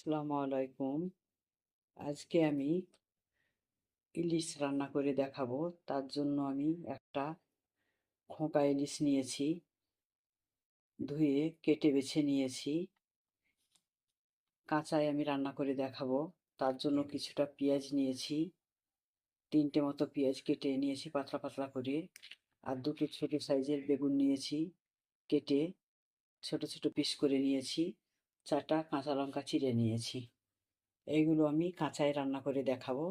আসসালামু আলাইকুম। আজকে আমি ইলিশ রান্না করে দেখাবো। তার জন্য আমি একটা খোঁকা ইলিশ নিয়েছি ধুয়ে কেটে বেছে নিয়েছি। কাঁচায় আমি রান্না করে দেখাবো। তার জন্য কিছুটা পেঁয়াজ নিয়েছি তিনটে মতো পেঁয়াজ কেটে নিয়েছি পাতলা পাতলা করে। আর দুটো ছোটো সাইজের বেগুন নিয়েছি কেটে ছোট ছোট পিস করে নিয়েছি। চারটা কাঁচা লঙ্কা চিড়ে নিয়েছি। এইগুলো আমি কাঁচায় রান্না করে দেখাবো।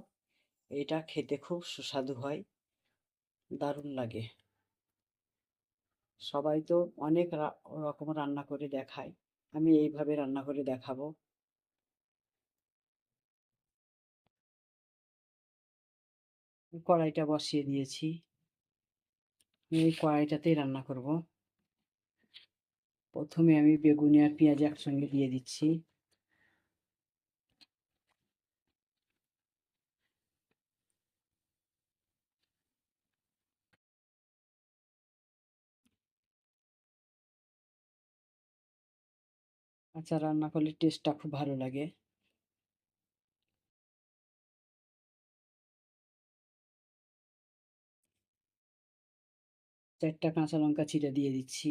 এটা খেতে খুব সুস্বাদু হয়। দারুণ লাগে। সবাই তো অনেক রকম রান্না করে দেখায়। আমি এইভাবে রান্না করে দেখাবো। কড়াইটা বসিয়ে দিয়েছি। আমি এই কড়াইটাতেই রান্না করব। প্রথমে আমি বেগুনি আর পেঁয়াজ একসঙ্গে দিয়ে দিচ্ছি। আচ্ছা রান্না করলে টেস্টটা খুব ভালো লাগে। চারটা কাঁচা লঙ্কা চিড়ে দিয়ে দিচ্ছি।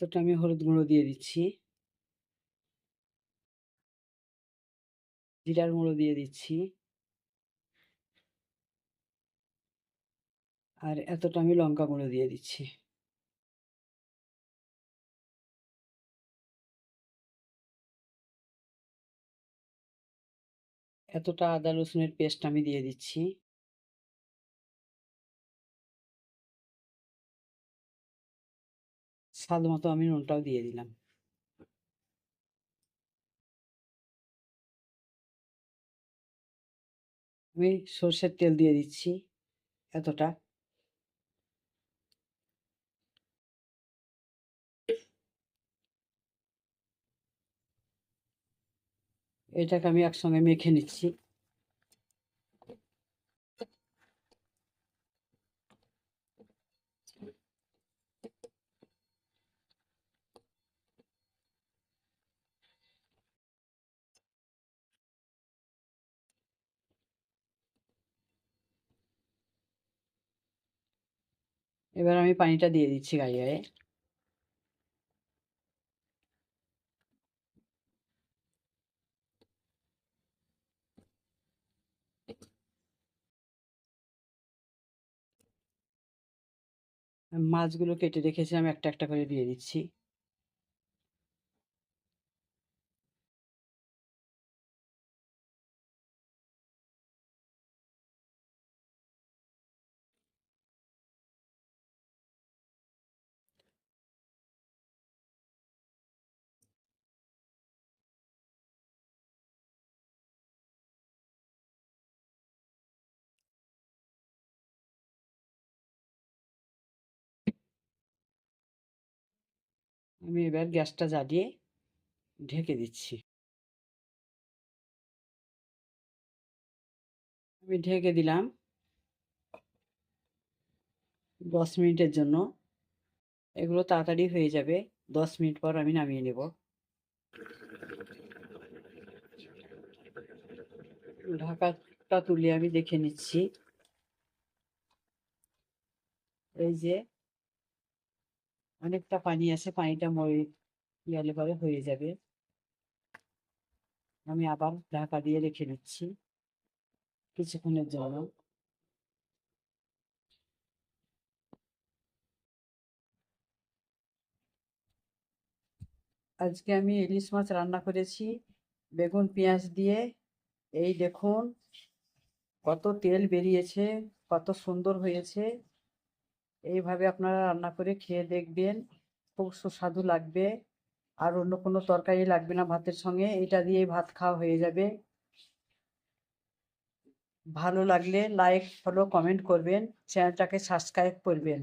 এতটা আমি হলুদ গুঁড়ো দিয়ে দিচ্ছি। জিরার গুঁড়ো দিয়ে দিচ্ছি। আর এতটা আমি লঙ্কা গুঁড়ো দিয়ে দিচ্ছি। এতটা আদা রসুনের পেস্ট আমি দিয়ে দিচ্ছি। স্বাদ মতো আমি নুনটাও দিয়ে দিলাম। আমি সর্ষের তেল দিয়ে দিচ্ছি এতটা। এটাকে আমি একসঙ্গে মেখে নিচ্ছি। এবার আমি পানিটা দিয়ে দিচ্ছি গায়ে গায়ে মাছগুলো কেটে রেখেছিলাম, একটা একটা করে দিয়ে দিচ্ছি। আমি এবার গ্যাসটা জ্বালিয়ে ঢেকে দিচ্ছি। আমি ঢেকে দিলাম দশ মিনিটের জন্য। এগুলো তাড়াতাড়ি হয়ে যাবে। দশ মিনিট পর আমি নামিয়ে নেব। ঢাকাটা তুলে আমি দেখে নিচ্ছি। এই যে অনেকটা পানি আছে পানিটা মরে গেলে পরে হয়ে যাবে। আমি আবার ঢাকা দিয়ে রেখে দিচ্ছি কিছুক্ষণের জন্য। আজকে আমি ইলিশ মাছ রান্না করেছি। বেগুন, পেঁয়াজ দিয়ে। এই দেখুন, কত তেল বেরিয়েছে, কত সুন্দর হয়েছে। এইভাবে আপনারা রান্না করে খেয়ে দেখবেন। খুব সুস্বাদু লাগবে। আর অন্য কোনো তরকারি লাগবে না ভাতের সঙ্গে, এটা দিয়ে ভাত খাওয়া হয়ে যাবে। ভালো লাগলে লাইক ফলো কমেন্ট করবেন। চ্যানেলটাকে সাবস্ক্রাইব করবেন।